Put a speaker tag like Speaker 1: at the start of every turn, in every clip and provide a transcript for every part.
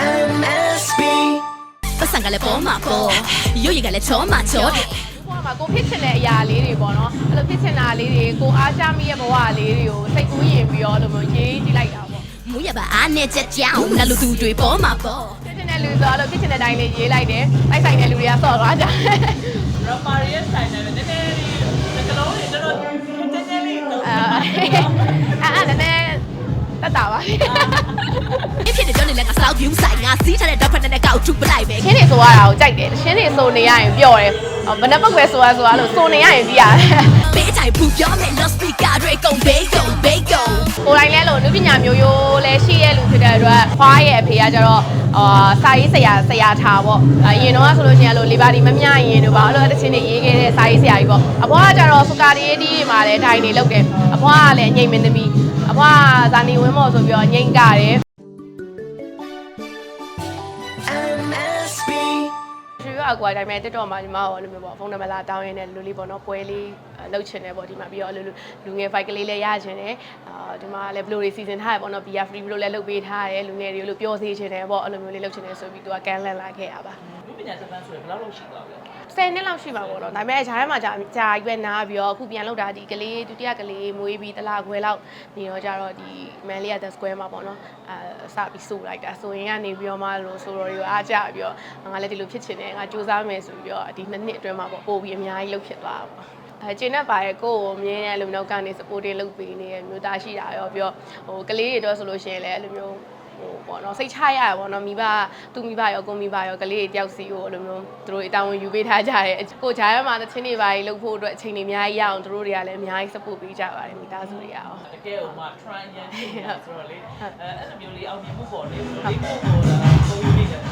Speaker 1: MSB
Speaker 2: ပတ်စံကလည်းပေါ်မှာပေါ်ရုပ်ရည်ကလည်းချောမှာချောတယ်
Speaker 3: ဘဝမှာကိုဖြစ်ချင်တဲ့အရာလေးတွေပေါ့နော်အဲ့လိုဖြစ်ချင်တာလေးတွေကိုအားချမိရဲ့ဘဝလေးတွေကိုစိတ်ကူးရင်ပြီးတော့အဲ့လိုမျိုးရေးကြည့်လိုက်တာပေါ့
Speaker 2: မူရပါအားနဲ့ချက်ကြောင်ငါလူသူတွေပေါ်မှာပေါ်
Speaker 3: ဖြစ်ချင်တဲ့လူဆိုတော့အဲ့လိုဖြစ်ချင်တဲ့အတိုင်းလေးရေးလိုက်တယ်တိုက်ဆိုင်တဲ့လူတွေကဆော့သွားကြတယ်
Speaker 4: ရပါရီရဲ့ဆိုင်နဲ့နည်းနည်းလေးကလုံးလေးတော်တော်နည်းနည်းလေးတော့
Speaker 3: အဲအဲ့အဲ့နည်းနည်း တက်တာပါ
Speaker 2: အဖြစ်တဲ့ကြောင့်လည်းငါစလောက် view ဆိုင်ငါစီးထားတဲ့တော့ဖက်နဲ့ကောက်ထုပလိုက်ပဲ
Speaker 3: ရှင်းနေဆိုရတာကိုကြိုက်တယ်ရှင်းနေဆိုနေရရင်ပျော့တယ်ဘယ်နှပုတ်ပဲဆိုရဆိုရလို့ဆိုနေရရင်ပြီးရတယ်
Speaker 2: ပေးတိုင်ပူပြောမယ် no speaker တွေကုန်ဘေးကုန်ဘေးကုန်
Speaker 3: ကိုယ်တိုင်လဲလို့နုပညာမျိုးရိုးလဲရှိရဲ့လူဖြစ်တဲ့အတွက်ခွားရဲ့အဖေကကျတော့အာစာရေးဆရာဆရာထားပေါ့အရင်တော့ဆိုလို့ရှိရင်အဲ့လိုလေပါဒီမမြရင်တို့ပါအဲ့လိုတချင်းတွေရေးခဲ့တဲ့စာရေးဆရာကြီးပေါ့အဘွားကကျတော့စကာဒီဒီမှာလဲဒိုင်နေလောက်တယ်အဘွားကလည်းအငိမ့်မင်းသမီးအဘွားက ဇာနေဝင်းမော်ဆိုပြီးတော့ငိမ့်ကြတယ်
Speaker 1: MSB
Speaker 3: ရွှေရအကွာတိုင်းမဲ့တက်တော့မှာညီမရောအဲ့လိုမျိုးပေါ့ဖုန်းနံပါတ်လာတောင်းရင်းနဲ့လူလေးပေါ့နော်ပွဲလေးလှုပ်ချင်တယ်ပေါ့ဒီမှာပြီးတော့လူလူငယ် fight ကလေးလည်းရချင်တယ်အာဒီမှာလည်းဘလို့တွေစီစဉ်ထားရပေါ့နော် BR free ဘလို့လည်းလုပ်ပေးထားတယ်လူငယ်တွေကိုလို့ပြောစေချင်တယ်ပေါ့အဲ့လိုမျိုးလေးလုပ်ချင်တယ်ဆိုပြီးသူကကန်လန့်လာခဲ့ရပါ
Speaker 4: လူပညာသင်တန်းဆိုရင်ဘယ်လောက်လောက်ရှိသွားပြီလဲ
Speaker 3: 10နှစ်လောက်ရှိပါဘောတော့ဒါပေမဲ့ဂျားထဲမှာကြာကြာရွယ်နာပြီးတော့အခုပြန်လောက်တာဒီကလေးဒုတိယကလေးမွေးပြီးတစ်လခွဲလောက်နေတော့ကြတော့ဒီမန်လေးရတဲ့ square မှာပေါ့နော်အဲစပြီးစိုးလိုက်တာဆိုရင်ကနေပြီးတော့မှလို့ဆိုတော့တွေကိုအားကြပြီးတော့ငါလည်းဒီလိုဖြစ်ချင်တယ်ငါစူးစမ်းမယ်ဆိုပြီးတော့ဒီနှစ်နှစ်အတွင်းမှာပေါ့ပို့ပြီးအများကြီးလုပ်ဖြစ်သွားတာပေါ့အဲကျင်းနဲ့ပါရဲ့ကိုယ့်ကိုအမြင်နဲ့လုံနောက်ကနေ supporting လုပ်ပေးနေတဲ့မျိုးသားရှိတာရောပြီးတော့ဟိုကလေးတွေတော့ဆိုလို့ရှိရင်လည်းအဲ့လိုမျိုး ဟိုပေါ့နော်စိတ်ချရရပေါ့နော်မိဘသူမိဘရောကိုမိဘရောကလေးတွေတယောက်စီကိုအဲ့လိုမျိုးသူတို့အတောင်းဝင်ယူပေးထားကြတယ်ကိုဂျားရမှာသချင်းတွေပါကြီးလုပ်ဖို့အတွက်အချိန်တွေအများကြီးရအောင်သူတို့တွေကလည်းအများကြီး support ပေးကြပါတယ်မိသားစုတွေရော
Speaker 4: တကယ်ဟိုမှာ try ရန်ဖြစ်နေတာဆိုတော့လေအဲအဲ့လိုမျိုးလေးအောင်မြင်မှုပေါ့လေလေးပို့ပေါ်လာပုံယူနေတယ်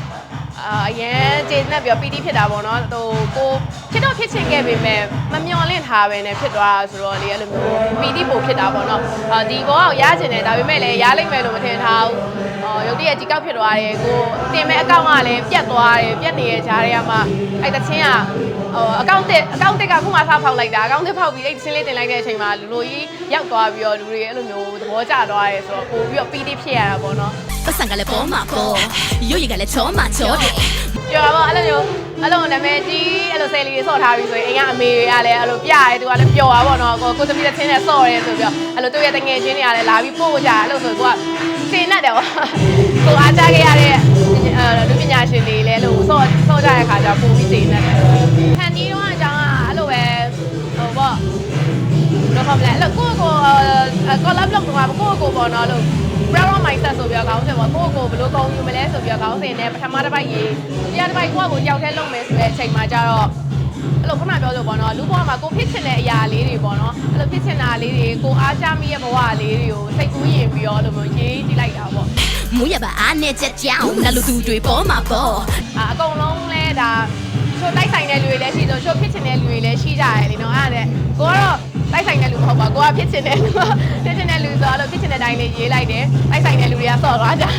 Speaker 3: အာအရင်ကျေနပ်ပြီးတော့ပီတိဖြစ်တာပေါ့နော်ဟိုကိုဖြစ်တော့ဖြစ်ချင်ခဲ့ပေမဲ့မမျော်လင့်ထားပဲနဲ့ဖြစ်သွားတာဆိုတော့လေအဲ့လိုမျိုးပီတိပိုဖြစ်တာပေါ့နော်အာဒီဘောကရချင်တယ်ဒါပေမဲ့လည်းရလိမ့်မယ်လို့မထင်ထားဘူးအော်ရုပ်တရက်ကြီးကောက်ဖြစ်သွားတယ်ကိုတင်မဲ့အကောင့်ကလည်းပြတ်သွားတယ်ပြတ်နေတဲ့ဂျားတွေကမှအဲ့တချင်းကဟိုအကောင့်တစ်အကောင့်တစ်ကခုမှစဖောက်လိုက်တာအကောင့်တစ်ဖောက်ပြီးအဲ့ဒီချင်းလေးတင်လိုက်တဲ့အချိန်မှာလူလိုကြီးရောက်သွားပြီးတော့လူတွေအဲ့လိုမျိုးသဘောကျသွားရဲဆိုတော့ပို့ပြီးတော့ပီတိဖြစ်ရတာပေါ့နော်
Speaker 2: ပတ်စံကလည်းပေါ်မှာပေါ်ရုပ်ရည်ကလည်းချောမှာချောတယ်
Speaker 3: ပြောတာပေါ့အဲ့လိုမျိုးအဲ့လိုနာမည်ကြီးအဲ့လိုဆယ်လီတွေဆော့ထားပြီဆိုရင်အိမ်ကအမေတွေကလည်းအဲ့လိုပြရဲသူကလည်းပျော်သွားပေါ့နော်ကိုကိုသမီးတဲ့ချင်းနဲ့ဆော့ရဲဆိုပြီးတော့အဲ့လိုသူ့ရဲ့တငယ်ချင်းတွေကလည်းလာပြီးပို့ကြအဲ့လိုဆိုကိုကစင်နဲ့တယ်ပေါ့ကိုအားကြခဲ့ရတဲ့အဲလူပညာရှင်တွေလည်းအဲ့လိုဆော့ဆော့ကြတဲ့ခါကျပို့ပြီးစင်နဲ့တယ်ဟန်ဒီတော့အကြောင်းကအဲ့လိုပဲဟိုပေါ့တော့ခေါမလဲအဲ့လိုကိုကိုကောလာဘလော့တော့ကိုကိုပေါ့နော်လို့ brown mindset ဆိုပြီးတော့ခေါင်းစဉ်ပေါ့ကိုယ့်ကိုယ်ဘယ်လိုကောင်းယူမလဲဆိုပြီးတော့ခေါင်းစဉ်နဲ့ပထမတစ်ပိုက်ရေးဒုတိယတစ်ပိုက်ကိုယ့်ကိုကြောက်ထဲလုပ်မယ်ဆိုတဲ့အချိန်မှာကျတော့အဲ့လိုခုနပြောလို့ပေါ့နော်လူဘဝမှာကိုဖြစ်ချင်တဲ့အရာလေးတွေပေါ့နော်အဲ့လိုဖြစ်ချင်တာလေးတွေကိုအားချမိရဲ့ဘဝလေးတွေကိုစိတ်ကူးရင်ပြီးတော့အဲ့လိုမျိုးရေးကြည့်လိုက်တာပေါ့
Speaker 2: မူရပါအားနဲ့ချက်ကြောင်ငါလူသူတွေပေါ်မှာပေါ်
Speaker 3: အာအကုန်လုံးလဲဒါချိုတိုက်ဆိုင်တဲ့လူတွေလည်းရှိဆိုချိုဖြစ်ချင်တဲ့လူတွေလည်းရှိကြတယ်လीနော်အဲ့ဒါနဲ့ကိုကတော့ တိုက်ဆိုင်တဲ့လူမဟုတ်ပါဘူးကိုကဖြစ်ချင်တဲ့လူဖြစ်ချင်တဲ့လူဆိုတော့ဖြစ်ချင်တဲ့အတိုင်းလေးရေးလိုက်တယ်တိုက်ဆိုင်တဲ့လူတွေကဆော့သွားကြတယ်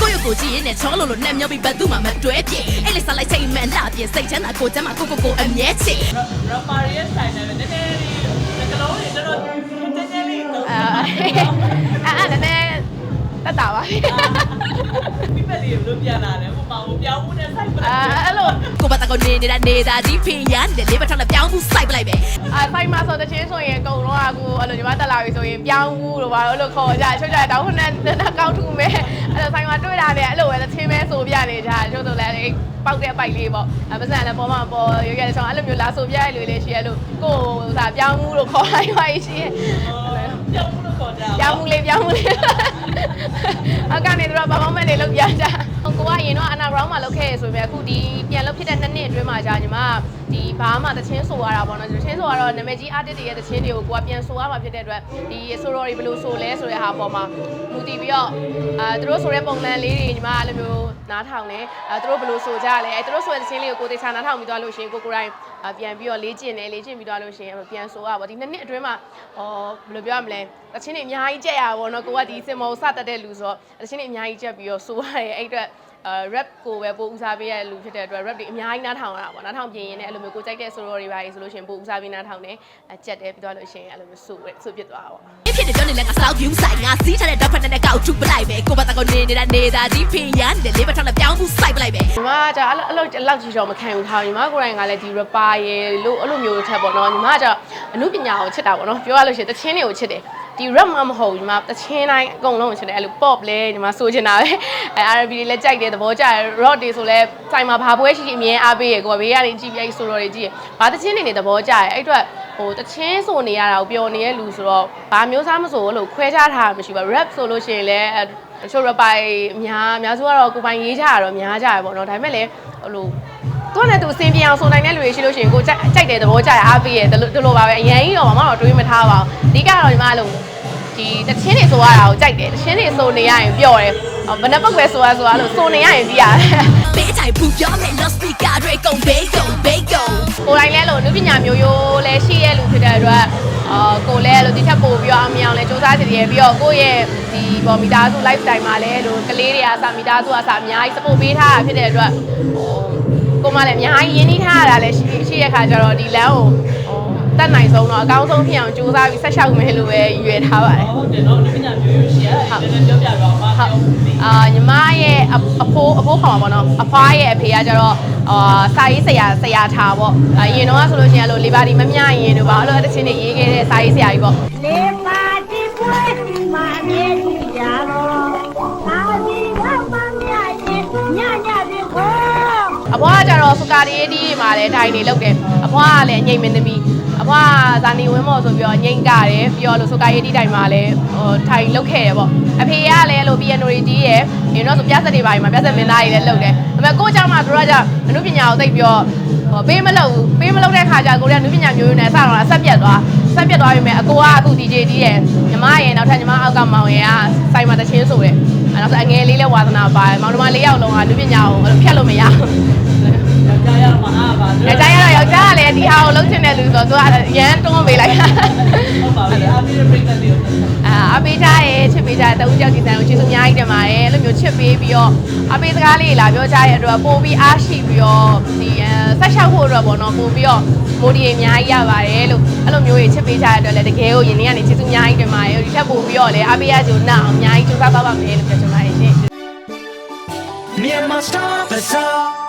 Speaker 2: ကိုရုပ်ကိုကြည့်ရင်နဲ့ချောလို့လို့နှက်မြောက်ပြီးဘတ်သူမှမတွဲပြအဲ့လေဆက်လိုက်ချိန်မှန်တာပြင်စိတ်ချမ်းသာကိုချမ်းသာကိုကိုကိုအမြဲချစ်
Speaker 4: ရပါရီရဲ့ဆိုင်နဲ့နည်းနည်းလေးကလုံးလေးတော်တော်နည်းနည်းလေးတော့
Speaker 3: အဲအဲ့နည်းနည်းတက်တာပါ
Speaker 4: ပြပလေးဘလို့ပြန်လာတယ်ဟိုမှာဟိုပြောင်းမှုနဲ့ဆိုင်ပ
Speaker 3: အဲ
Speaker 4: လာ
Speaker 3: အဲ့လို
Speaker 2: ကိုပတ်တကောနေနေတာနေတာကြီးဖင်ရနေတဲ့လေးဘက်ထောက်နဲ့ပြောင်းမှုစိုက်ပလိုက်ပဲ
Speaker 3: အဲဖိုင်မာဆိုတချင်းဆိုရင်အကုန်လုံးကကိုအဲ့လိုညီမတက်လာပြီဆိုရင်ပြောင်းဘူးလို့ပါအဲ့လိုခေါ်ကြချွတ်ကြတောင်းနဲ့နဲ့ကောက်ထုမဲအဲ့လိုဖိုင်မာတွေ့တာလည်းအဲ့လိုပဲတချင်းမဲဆိုပြနေကြချို့ဆိုလည်းပေါက်တဲ့အပိုက်လေးပေါ့အပစံလည်းပေါ်မှာပေါ်ရွရတဲ့ဆောင်အဲ့လိုမျိုးလာဆိုပြရလူလေးရှိရလို့ကိုဟိုစာပြောင်းဘူးလို့ခေါ်လိုက်ပါရှိရ
Speaker 4: ပြောင်းမှုလို့ခေါ်ကြ
Speaker 3: ပြောင်းမှုလေးပြောင်းမှုလေးအကနေတို့ကဘာမှမနေလို့ပြကြကိုက ရင်တော့အနာဂရောင်းမှာလုပ်ခဲ့ရဆိုပေမဲ့အခုဒီပြန်လုပ်ဖြစ်တဲ့နှစ်နှစ်အတွင်းမှာကြာညီမဒီဘာမှတချင်းဆိုရတာပေါ့နော်တချင်းဆိုရတော့နာမည်ကြီး artist တွေရဲ့တချင်းတွေကိုကိုကပြန်ဆိုရမှာဖြစ်တဲ့အတွက်ဒီဆိုတော်တွေဘယ်လိုဆိုလဲဆိုတဲ့ဟာပေါ်မှာမူတည်ပြီးတော့အာသူတို့ဆိုတဲ့ပုံစံလေးတွေညီမအဲ့လိုမျိုးနားထောင်တယ်အဲသူတို့ဘယ်လိုဆိုကြလဲအဲသူတို့ဆိုတဲ့တချင်းလေးကိုကိုတေချာနားထောင်ပြီးသွားလို့ရှိရင်ကိုကိုတိုင်းပြန်ပြီးတော့လေ့ကျင့်တယ်လေ့ကျင့်ပြီးသွားလို့ရှိရင်ပြန်ဆိုရပါဒီနှစ်နှစ်အတွင်းမှာဟောဘယ်လိုပြောရမလဲတချင်းတွေအများကြီးကြက်ရပါဘောနော်ကိုကဒီစင်မောစတက်တဲ့လူဆိုတော့တချင်းတွေအများကြီးကြက်ပြီးတော့ဆိုရတယ်အဲ့အတွက် အဲ rap ကိုပဲပို့ဦးစားပေးရတဲ့လူဖြစ်တဲ့အတွက် rap တွေအများကြီးနားထောင်ရတာပေါ့နားထောင်ပြင်းရင်လည်းအဲ့လိုမျိုးကိုကြိုက်တဲ့ solo တွေပါကြီးဆိုလို့ရှိရင်ပို့ဦးစားပေးနားထောင်တယ်အကြက်တယ်ပြီးတော့လို့ရှိရင်အဲ့လိုမျိုးဆိုပဲဆိုဖြစ်သွားတာပေါ့
Speaker 2: အဖြစ်တဲ့ကြောင့်လည်းငါစောက် view ဆိုင်ငါစီးထားတဲ့ dot ဖက်နဲ့ကောက်ထူပလိုက်ပဲကိုပါတကော နေနေတာနေတာဒီဖင်ရနေတဲ့လေးဘက်ထောင်းနဲ့ပြောင်းမှုစိုက်ပလိုက်ပဲ
Speaker 3: ညီမကကြာအဲ့လိုအဲ့လိုအဲ့လောက်ကြီးတော့မခံဘူးထားညီမကိုယ်တိုင်ကလည်းဒီ rapper ရေလို့အဲ့လိုမျိုးထက်ပေါ့နော်ညီမကကြာအမှုပညာကိုချစ်တာပေါ့နော်ပြောရလို့ရှိရင်တချင်းတွေကိုချစ်တယ်ဒီ rap မှမဟုတ်ဘူးညီမတချင်းတိုင်းအကုန်လုံးကိုချစ်တယ်အဲ့လို pop လဲညီမဆိုချင်တာပဲအဲ R&B တွေလည်းကြိုက်တယ်သဘောကျတယ် rock တွေဆိုလဲစိုင်မှာဘာပွဲရှိရှိအမြင်အားပေးရကိုကဘေးကနေကြည့်ပြိုက်ဆိုတော့တွေကြည့်ရဘာတချင်းတွေနေသဘောကျတယ်အဲ့အတွက် ဟိုတချင်းဆိုနေရတာကိုပျော်နေတဲ့လူဆိုတော့ဘာမျိုးစားမဆိုလို့ခွဲခြားထားတာမရှိပါ rap ဆိုလို့ရှိရင်လည်းအဲတချို့ rapper အများအများစုကတော့ကိုယ်ပိုင်ရေးကြတာတော့များကြရပေါ့နော်ဒါပေမဲ့လည်းဟိုလိုသူကလည်းသူအစင်ပြေအောင်ဆိုနိုင်တဲ့လူတွေရှိလို့ရှိရင်ကိုကြိုက်ကြိုက်တဲ့သဘောကျရအားပေးရဒီလိုဒီလိုပါပဲအရင်ကြီးတော့မမတော့တွေးမထားပါဘူးအဓိကတော့ညီမအဲ့လိုဒီတချင်းတွေဆိုရတာကိုကြိုက်တယ်တချင်းတွေဆိုနေရရင်ပျော့တယ်ဘယ်နှပုတ်ပဲဆိုရဆိုရလို့ဆိုနေရရင်ပြီးရတယ်
Speaker 2: ပေးတိုင်းဘူးပြောမယ် lost speaker တွေကုန်ဘေးကုန်ဘေးကုန်
Speaker 3: ကိုယ်တိုင်လည်းလို့နုပညာမျိုးရိုးလည်းရှိရဲ့လူဖြစ်တဲ့အတွက်အာကိုယ်လည်းလို့ဒီထက်ပိုပြီးတော့အောင်မြင်အောင်လည်းစူးစမ်းစီရပြီးတော့ကိုယ့်ရဲ့ဒီပေါ်မီတာစု lifestyle မှာလည်းလို့ကလေးတွေအားစမီတာစုအားစအများကြီး support ပေးထားတာဖြစ်တဲ့အတွက်ဟိုကိုမလည်းအများကြီးရင်းနှီးထားရတာလည်းရှိရှိရဲ့ခါကျတော့ဒီလမ်းကို ဟိုတက်နိုင်ဆုံးတော့အကောင်းဆုံးဖြစ်အောင်စူးစမ်းပြီးဆက်လျှောက်မယ်လို့ပဲရွယ်ထားပါတယ်
Speaker 4: ဟုတ်တယ်နော်ဒီပညာမျိုးရှိရတယ်နည်းနည်းပြောပြပါဦးမပြောဘူးလေ
Speaker 3: အာညီမရဲ့အအဖိုးအဖိုးခေါ်ပါတော့အဖွားရဲ့အဖေကကျတော့အာစာရေးဆရာဆရာထားပေါ့အရင်တော့ဆိုလို့ရှိရင်အဲ့လိုလေးပါဒီမမြရင်တို့ပါအဲ့လိုတချင်းတွေရေးခဲ့တဲ့စာရေးဆရာကြီးပေါ့
Speaker 1: လေပါတိပွဲမာမြေတီကြတော့အာဒီကမမြရင်ညညပြေခေါ်
Speaker 3: အဖွားကကျတော့စကာရီရေးဒီမှာလည်းထိုင်နေလောက်တယ်အဖွားကလည်းအငိမ့်မင်းသမီးအဖွား ကဇာနေဝင်းမော်ဆိုပြီးတော့ငိမ့်ကြတယ်ပြီးတော့လို့ဆိုကာရေးတီတိုင်းမှာလည်းဟိုထိုင်လုပ်ခဲ့တယ်ပေါ့အဖေကလည်းလို့ piano တွေတီးရယ်ရင်းတော့ဆိုပြဿနာတွေပါမှာပြဿနာမင်းသားတွေလည်းလုပ်တယ်အမေကိုကြောင့်မှတို့ကကြောင့်အမှုပညာကိုသိပြီးတော့ဟိုပေးမလုပ်ဘူးပေးမလုပ်တဲ့ခါကျကိုကအမှုပညာမျိုးရိုးနဲ့အစတော့အဆက်ပြတ်သွားဆက်ပြတ်သွားပြီမဲ့အကိုကအခု DJ တီးရယ်ညီမရယ်နောက်ထပ်ညီမအောက်ကမောင်ရယ်ကဆိုင်မှာတချင်းဆိုတယ်အဲ့တော့အငယ်လေးလည်းဝါသနာပါတယ်မောင်တို့မလေးယောက်လုံးကအမှုပညာကိုဖြတ်လို့မရဘူး
Speaker 4: ယောက်ျားရမှာအားပါ
Speaker 3: ယောက်ျားရတော့ယောက်ျားကလေ ဆိုတော့သူကရမ်းတွန်းပေးလိုက်တာ
Speaker 4: ဟုတ်ပါပြီအားပြီးပြိတ္တတွေ။
Speaker 3: အာအပေးထားရဲ့ချစ်ပေးထားတဲ့တဦးကြောက်ဒီဇိုင်းကိုကျေးဇူးအများကြီးတင်ပါတယ်။အဲ့လိုမျိုးချစ်ပေးပြီးတော့အပေးစကားလေးလာပြောကြတဲ့အတွက်ပို့ပြီးအားရှိပြီးတော့ဒီအဲဆက်လျှောက်ဖို့အတွက်ပေါ့နော်ပို့ပြီးတော့မိုဒီအများကြီးရပါတယ်လို့အဲ့လိုမျိုးကြီးချစ်ပေးကြတဲ့အတွက်လည်းတကယ်ကိုယင်းနေကနေကျေးဇူးအများကြီးတင်ပါတယ်။ဒီထက်ပို့ပြီးတော့လည်းအပေးရကြုံနောက်အများကြီးကြိုးစားပါပါမယ်လို့ပြောချင်ပါတယ်ရှင်။
Speaker 1: Myanmar Star Bazaar